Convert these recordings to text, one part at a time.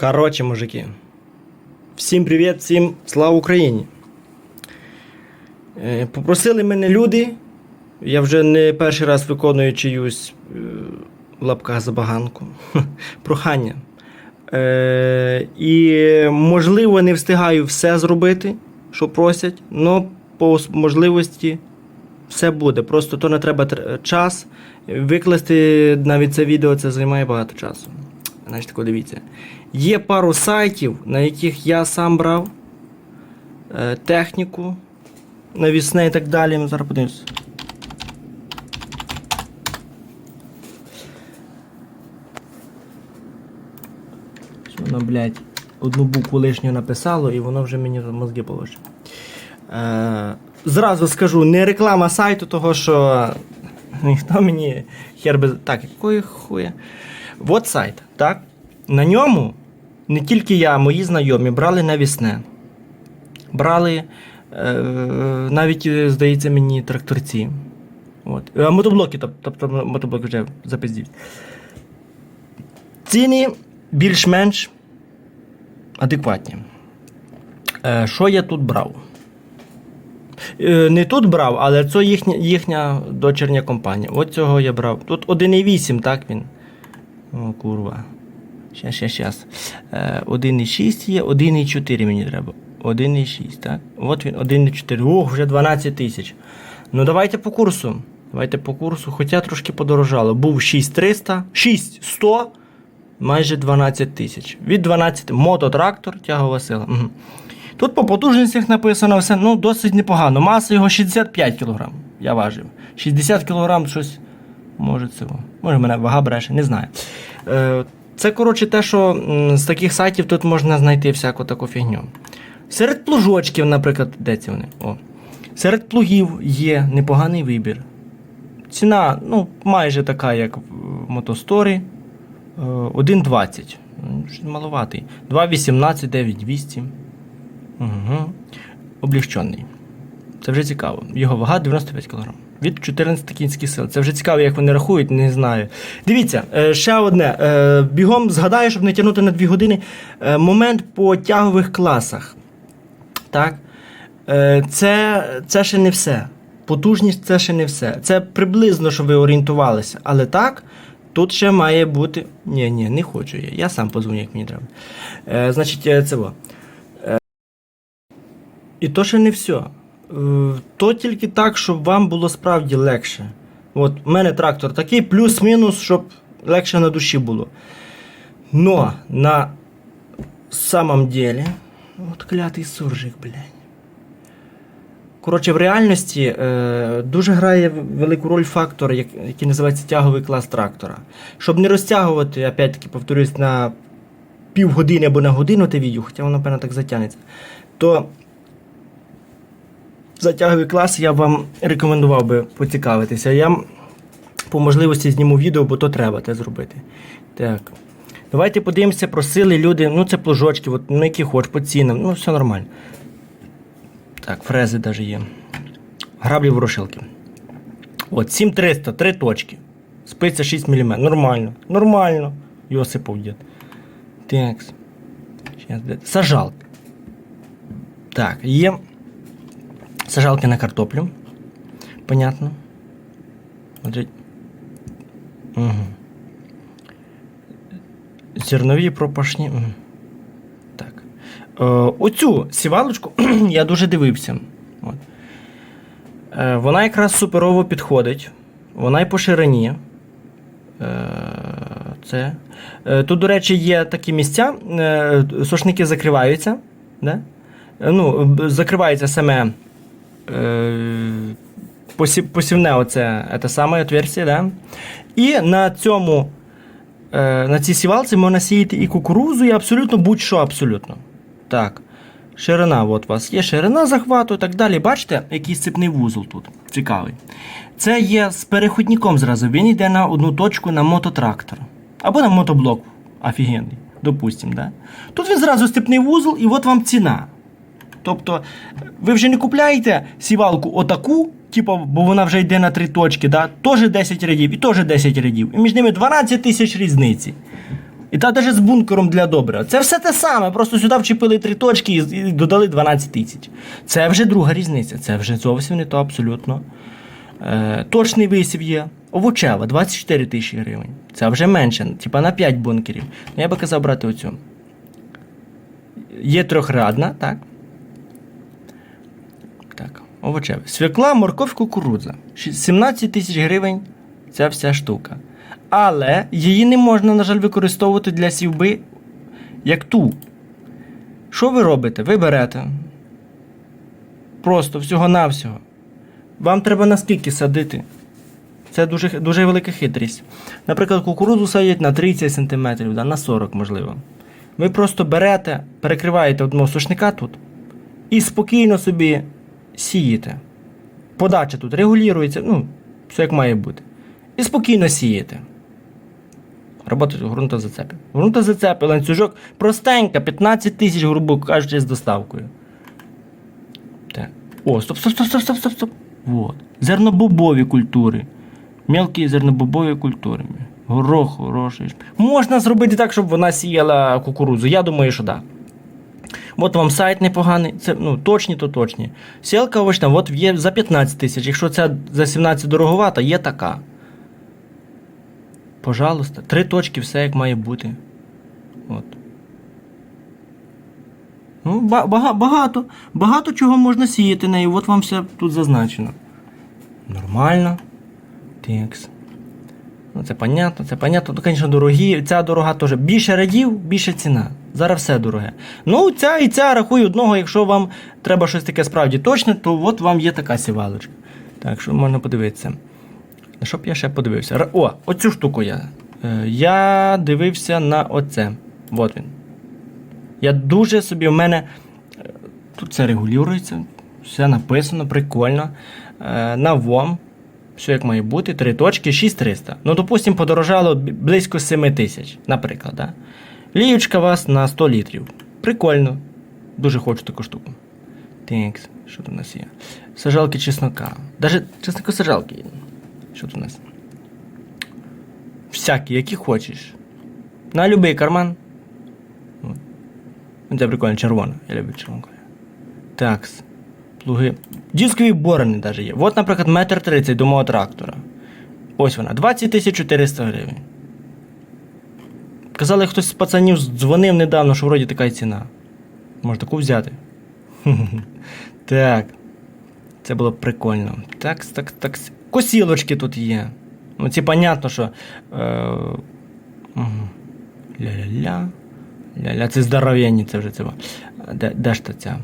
Коротше, мужики. Всім привіт, всім слава Україні. Е, Попросили мене люди. Я вже не перший раз виконую чиюсь е, в лапках забаганку. Прохання. Е, і можливо, не встигаю все зробити, що просять, але по можливості все буде. Просто то не треба тр- час. Викласти навіть це відео це займає багато часу. Значить, дивіться. Є пару сайтів, на яких я сам брав е, техніку, навісне і так далі. Ми зараз подивимося. Що воно, блядь, одну букву лишню написало, і воно вже мені мозги положить. Е, зразу скажу, не реклама сайту, того що ніхто мені хер без. Так, якої хуя. От сайт, так? На ньому не тільки я, мої знайомі брали навісне. Брали е, навіть, е, здається, мені тракторці. От. Мотоблоки, тобто мотоблоки вже запиздів. Ціни більш-менш адекватні. Е, що я тут брав? Е, Не тут брав, але це їхня, їхня дочерня компанія. От цього я брав. Тут 1,8, так він. О, курва. Щас, щас, щас. Е, 1,6 є, 1,4 мені треба. 1,6, так? От він, 1,4. Ох, вже 12 тисяч. Ну давайте по курсу. Давайте по курсу, хоча трошки подорожало. Був 6300, 6100, майже 12 тисяч. Від 12 мототрактор, тягова сила. Угу. Тут по потужностях написано все ну, досить непогано. Маса його 65 кг. Я важив. 60 кг щось. Може це. Може мене вага бреше, не знаю. Е, це, коротше, те, що з таких сайтів тут можна знайти всяку таку фігню. Серед плужочків, наприклад, де ці вони? О. Серед плугів є непоганий вибір. Ціна ну, майже така, як в мотосторі. Е, 1,20. Ну, щось Маловатий. 2,18, 9,200. Угу. Облігчений. Це вже цікаво. Його вага 95 кг. Від 14 кінських сил. Це вже цікаво, як вони рахують, не знаю. Дивіться, е, ще одне. Е, Бігом згадаю, щоб не тягнути на 2 години. е, Момент по тягових класах. Так? Це, це ще не все. Потужність це ще не все. Це приблизно, щоб ви орієнтувалися. Але так, тут ще має бути. Ні, ні, не хочу я. Я сам позвоню, як мені треба. Значить, це во. І то ще не все. Е, То тільки так, щоб вам було справді легше. От у мене трактор такий, плюс-мінус, щоб легше на душі було. Но на самом деле. От клятий суржик, блядь. Коротше, в реальності е, дуже грає велику роль фактор, як- який називається тяговий клас трактора. Щоб не розтягувати, опять-таки, повторюсь, на півгодини або на годину те відео, хоча воно, напевно, так затягнеться, то за клас я вам рекомендував би поцікавитися. Я по можливості зніму відео, бо то треба те зробити. Так. Давайте подивимося, просили люди, ну це плужочки, от, ну які хоч, по цінам, ну все нормально. Так, фрези навіть є. Граблі ворошилки. От, 7300, три точки. Спиця 6 мм. Нормально. Нормально. Йосипов дід. Так. Сажалки. Так, є. Сажалки на картоплю. Понятно. Смотрите. Угу. Зернові пропашні. Угу. Так. Е, оцю сівалочку я дуже дивився. От. Е, вона якраз суперово підходить. Вона й по ширині. Е, це. Е, тут, до речі, є такі місця. Е, сошники закриваються. Да? Е, Ну, закривається саме посівне оце, це саме отверстие, да? І на цьому, е, на цій сівалці можна сіяти і кукурузу, і абсолютно будь-що абсолютно. Так. Ширина, от у вас є ширина захвату і так далі. Бачите, який сцепний вузол тут. Цікавий. Це є з переходником зразу. Він йде на одну точку на мототрактор. Або на мотоблок. Офігенний, допустим, да? Тут він зразу степний вузол, і от вам ціна. Тобто, ви вже не купляєте сівалку отаку, типу, бо вона вже йде на три точки, да? теж 10 рядів і теж 10 рядів. І між ними 12 тисяч різниці. І та навіть з бункером для добрива. Це все те саме. Просто сюди вчепили три точки і додали 12 тисяч. Це вже друга різниця. Це вже зовсім не то абсолютно. Е, точний висів є. Овочева 24 тисячі гривень. Це вже менше, типа на 5 бункерів. Ну, я би казав брати оцю. Є трьохрадна, так? Овочеве. Свекла, морков, кукурудза. 17 тисяч гривень ця вся штука. Але її не можна, на жаль, використовувати для сівби як ту. Що ви робите? Ви берете. Просто всього-навсього. Вам треба наскільки садити. Це дуже, дуже велика хитрість. Наприклад, кукурудзу садять на 30 см, да, на 40 можливо. Ви просто берете, перекриваєте одного сушника тут і спокійно собі сієте. Подача тут регулюється, ну, все як має бути. І спокійно сієте. Робота ґрунтозацепів. Ґрунтозацепи, ланцюжок простенька, 15 тисяч, грубо кажучи, з доставкою. Так. О, стоп, стоп, стоп, стоп, стоп, стоп, стоп. Вот. Зернобобові культури. Мелкі зернобобові культури. Горох хороший. Можна зробити так, щоб вона сіяла кукурудзу. Я думаю, що так. От вам сайт непоганий, це ну, точні, то точні. Сілка овочна, от є за 15 тисяч. Якщо це за 17 дороговата, є така. Пожалуйста, три точки, все як має бути. От. Ну, багато. Багато чого можна сіяти нею. От вам все тут зазначено. Нормально. Текс. Ну, це понятно, це понятно. Ну, звісно, дорогі. Ця дорога теж. Більше радів, більше ціна. Зараз все дороге. Ну, ця і ця рахую одного, якщо вам треба щось таке справді точне, то от вам є така сівалочка. Так, що можна подивитися. Що б я ще подивився? О, оцю штуку я. Е, Я дивився на оце. От він. Я дуже собі в мене. е, Тут це регулюється, все написано, прикольно. Е, На ВОМ. Все як має бути, три точки, 6300. Ну, допустимо, подорожало близько 7 тисяч, наприклад. Да? Ліючка у вас на 100 літрів. Прикольно. Дуже хочу таку штуку. Так, що тут у нас є? Сажалки чеснока. Даже чеснокосажалки є. Що тут у нас? Всякі, які хочеш. На будь-який карман. Це прикольно, червона. Я люблю червону. Такс. Плуги. Дискові борони навіть є. От, наприклад, метр 30 до мого трактора. Ось вона. 20 400 гривень. Казали, хтось з пацанів дзвонив недавно, що вроді така ціна. Може таку взяти. Так. Це було прикольно. Так, так, так. Косілочки тут є. Ну, ці понятно, що. Е. Ля-ля-ля. Ля-ля, це здоровенні, це вже це. Де ж та ця?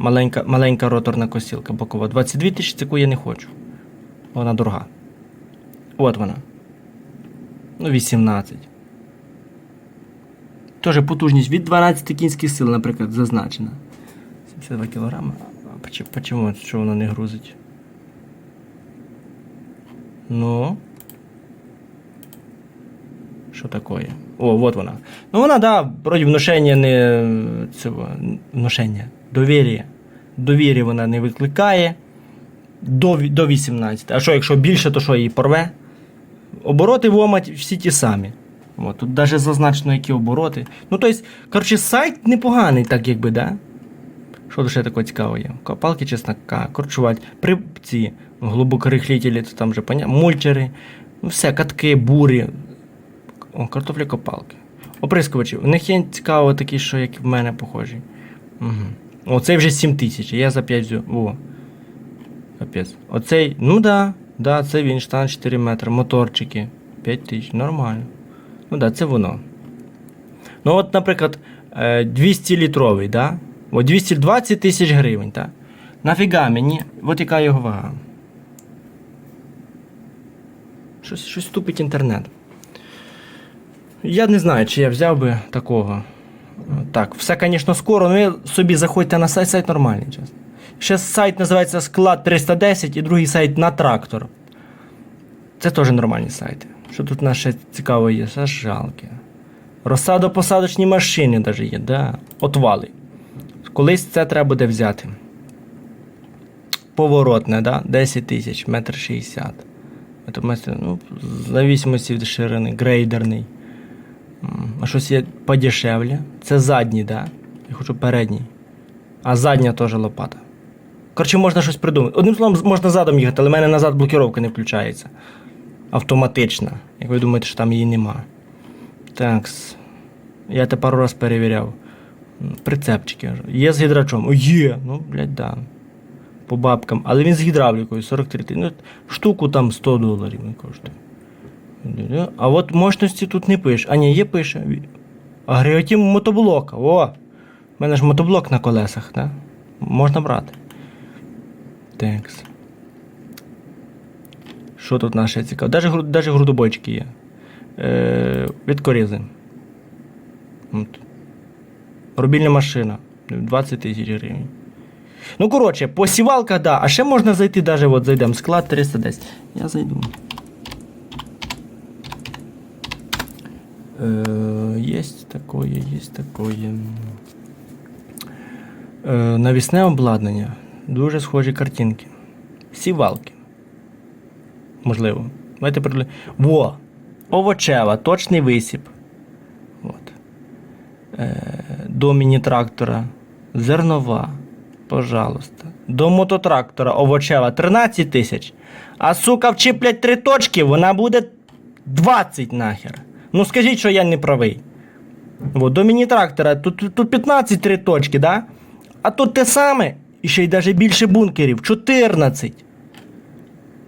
Маленька, маленька роторна косілка бокова. 22 тисячі таку я не хочу. Вона дорога. От вона. Ну, 18. Теж потужність від 12 кінських сил, наприклад, зазначена. 72 кілограми. А Почому що воно не грузить? Ну. Що таке? О, вот вона. Ну вона, да, вроді вношення не. Цього, вношення. Довір'я. Довір'я вона не викликає. До, до 18. А що, якщо більше, то що її порве? Обороти в омать всі ті самі. От, тут навіть зазначено, які обороти. Ну, тобто, коротше, сайт непоганий, так якби, да? Що ще такого цікавого є? Копалки чеснока, корчувати, при ці глибокорихлітелі, то там вже поня... мульчери, ну все, катки, бурі, о, картопля копалки. Оприскувачі. У них є цікаво такі, що як в мене похожі. Угу. Оцей вже 7 тисяч, я за 5 взяв. О. Капець. Оцей, ну да, да, це він, штан 4 метри, моторчики. 5 тисяч, нормально. Ну да, це воно. Ну, от, наприклад, 200 літровий, да? От 220 тисяч гривень, так? Нафіга мені, от яка його вага. Щось, щось тупить інтернет. Я не знаю, чи я взяв би такого. Так, все, звісно, скоро, але ви собі заходьте на сайт, сайт нормальний, чесно. Ще сайт називається Склад 310 і другий сайт на трактор. Це теж нормальні сайти. Що тут наше цікаво є? Сажалки. Розсадо-посадочні машини навіть є, да? Отвали. Колись це треба буде взяти. Поворотне, да? 10 тисяч, метр 60. Це, ну, в зависимості від ширини, грейдерний. А щось є подешевле. Це задній, да? Я хочу передній. А задня теж лопата. Коротше, можна щось придумати. Одним словом, можна задом їхати, але в мене назад блокіровка не включається. Автоматична. Як ви думаєте, що там її нема. Так. Я те пару раз перевіряв. Прицепчики. Є з гідрачом. О, є! Ну, блядь, да. По бабкам. Але він з гідравлікою 43 тисячі. Ну, штуку там 100 доларів не коштує. А от мощності тут не пише. А ні, є пише. Агрегатив мотоблока. О! У мене ж мотоблок на колесах, да? Можна брати. Текс. Що тут наше цікаве? Даже, даже грудобойчики є. Е, від корізи. От. Робільна машина. 20 тисяч гривень. Ну, коротше, посівалка, да. А ще можна зайти, даже от зайдемо. Склад 310. Я зайду. Есть такое, есть такое. Е, Навісне обладнання. Дуже схожі картинки. Сівалки. Можливо. Давайте придли- Во! Овочева, точний висіп. От. Е, до міні-трактора. Зернова. Пожалуйста. До мототрактора овочева 13 тисяч. А сука, вчіплять три точки, вона буде 20 нахер. Ну скажіть, що я не правий. От, до міні-трактора тут, тут, тут 15 три точки, да? А тут те саме, і ще й навіть більше бункерів 14.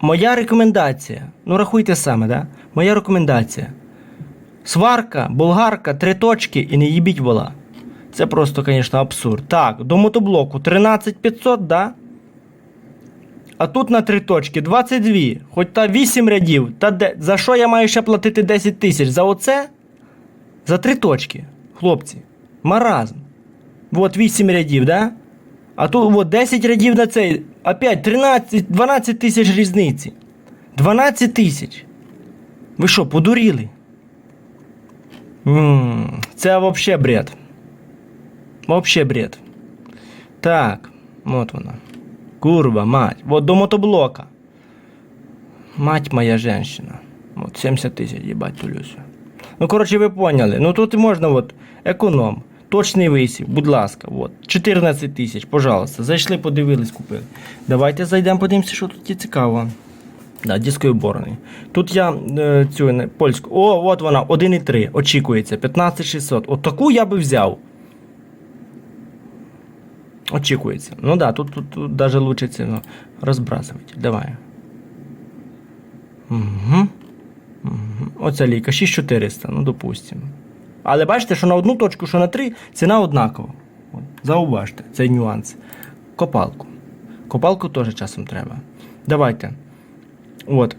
Моя рекомендація. Ну, рахуйте саме, да? Моя рекомендація. Сварка, болгарка, три точки і не їбіть вола. Це просто, звісно, абсурд. Так, до мотоблоку 13500, да? А тут на три точки 22. Хоч та 8 рядів. Та де, за що я маю ще платити 10 тисяч? За оце? За три точки, хлопці. Маразм. Вот 8 рядів, да? А тут от 10 рядів на цей. Опять 13, 12 тисяч різниці. 12 тисяч. Ви що, подуріли? м це вообще бред. Вообще бред. Так, от вона. Курва, мать. Вот до мотоблока. Мать моя женщина. Вот 70 тисяч, їбать, тулюся. Ну, коротше, ви поняли. Ну тут можна, от, економ. Точний висів, будь ласка, от. 14 тисяч, пожалуйста. Зайшли, подивились, купили. Давайте зайдемо, подивимося, що тут є цікаво. Да, дискою борони. Тут я е, цю польську. О, от вона, 1,3. Очікується. 15600. От таку я би взяв. Очікується. Ну да, тут, тут, тут даже лучше це ну, розбрасувати. Давай. Угу. Угу. Оця лійка 6400, ну допустимо. Але бачите, що на одну точку, що на три, ціна однакова. От, зауважте, цей нюанс. Копалку. Копалку теж часом треба. Давайте. От.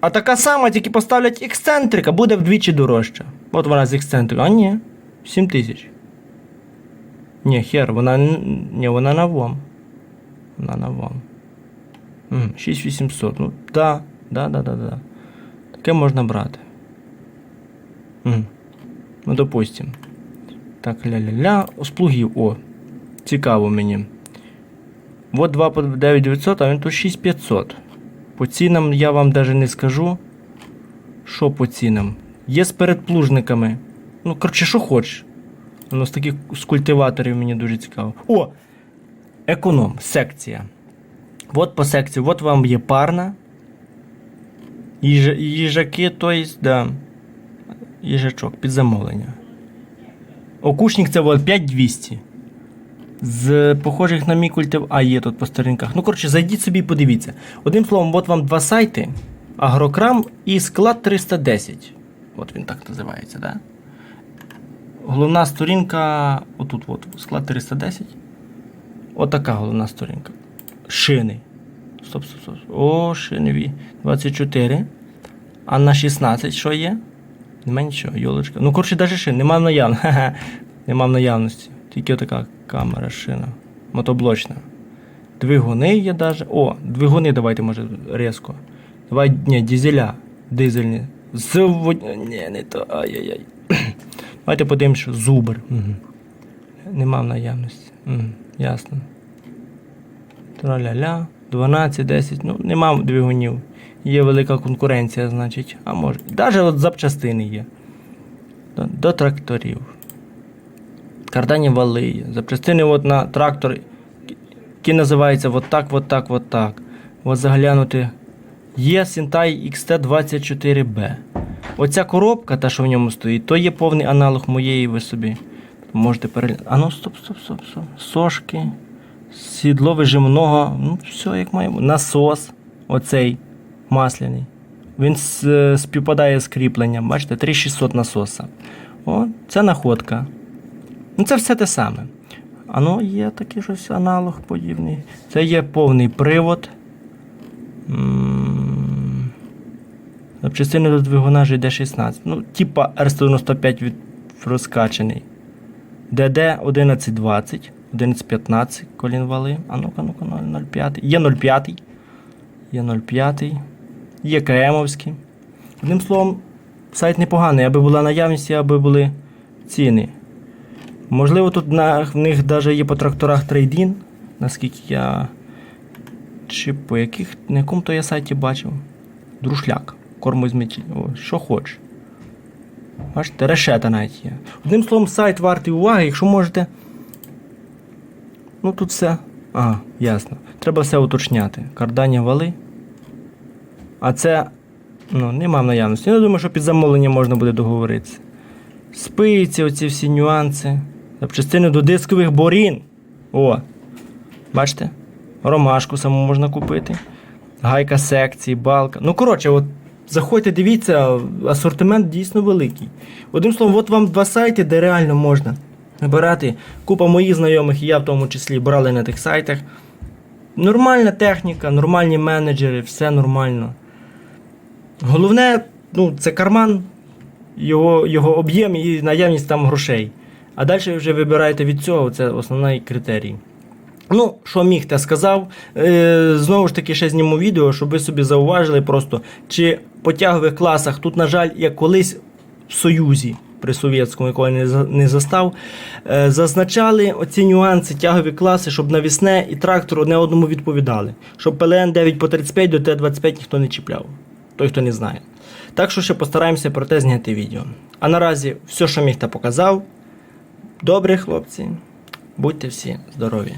А така сама, тільки поставлять ексцентрика, буде вдвічі дорожча. От вона з ексцентрика. А ні, 7 тисяч. Ні, хер, вона, ні, вона на ВОМ. Вона на ВОМ. М, 6800. Ну, да, да, да, да, да. Таке можна брати. Ну, допустим. Так, ля-ля-ля. З плугів, о. Цікаво мені. Вот 2 по 9900, а він тут 6500. По цінам я вам даже не скажу. Що по цінам? Є з передплужниками. Ну, коротше, що хочеш. Воно з таких з культиваторів мені дуже цікаво. О! Економ, секція. От по секції, от вам є парна. Їжа, їжаки, то есть, да. Їжачок під замовлення. Окушник це от 5200. З похожих на мій культив. А, є тут по сторінках. Ну, коротше, зайдіть собі і подивіться. Одним словом, от вам два сайти: Агрокрам і склад 310. От він так називається, да? Головна сторінка. Отут, от, склад 310. Отака головна сторінка. Шини. Стоп, стоп, стоп. О, шинові. 24. А на 16 що є? Нема нічого, йолочка. Ну, коротше, навіть шин, нема в наявності. Нема наявності. Тільки така камера, шина. Мотоблочна. Двигуни є даже. О, двигуни давайте, може, різко. Давай, ні, дизеля. Дизельні. Ні, не то. Ай-яй-яй. Давайте подивимося, що зубр. Угу. Нема в наявності. Угу. Ясно. Траля-ля. 12, 10. Ну, нема двигунів. Є велика конкуренція, значить. А може. Даже от запчастини є. До, до тракторів. Кардані вали. Запчастини от на трактор, який називається от так, от так, от так. От заглянути. Є Сінтай XT24B. Оця коробка, та що в ньому стоїть, то є повний аналог моєї ви собі. Можете переглянути. А ну стоп, стоп, стоп, стоп. Сошки. Сідло вижимного. Ну, все як має. Насос. Оцей масляний. Він е, співпадає з кріпленням. Бачите, 3600 насоса. О, це находка. Ну, це все те саме. А ну, є такий щось аналог подібний. Це є повний привод. М, Запчастини до двигуна GD16. Ну, типа R195 від розкачений. ДД 1120, 1115 колінвали. А ну-ка, ну-ка, 0,05. Є 0,5. Є 0,5. Є КМовські. Одним словом, сайт непоганий, аби була наявність, аби були ціни. Можливо, тут на, в них навіть є по тракторах трейдін, наскільки я. Чи по яких, на якому то я сайті бачив. Друшляк, кормозмітіль. О, що хочеш. Бачите, решета навіть є. Одним словом, сайт вартий уваги, якщо можете. Ну тут все. Ага, ясно. Треба все уточняти. Кардані вали. А це. Ну, нема в наявності. Я думаю, що під замовлення можна буде договоритися. Спиці, оці всі нюанси. Запчастини до дискових борін. О. Бачите? Ромашку саму можна купити. Гайка секції, балка. Ну, коротше, от заходьте, дивіться, асортимент дійсно великий. Одним словом, от вам два сайти, де реально можна набирати. Купа моїх знайомих, і я в тому числі брали на тих сайтах. Нормальна техніка, нормальні менеджери, все нормально. Головне, ну, це карман, його, його об'єм і наявність там грошей. А далі вже вибираєте від цього, це основний критерій. Ну, що міг, те сказав. Е, знову ж таки, ще зніму відео, щоб ви собі зауважили просто, чи по тягових класах, тут, на жаль, як колись в Союзі при совєтському, якого я не, не застав, е, зазначали оці нюанси, тягові класи, щоб навісне і трактор одне одному відповідали. Щоб ПЛН 9 по 35 до Т-25 ніхто не чіпляв. Той, хто не знає. Так що ще постараємося про те зняти відео. А наразі все, що міг, та показав. Добре, хлопці. Будьте всі здорові.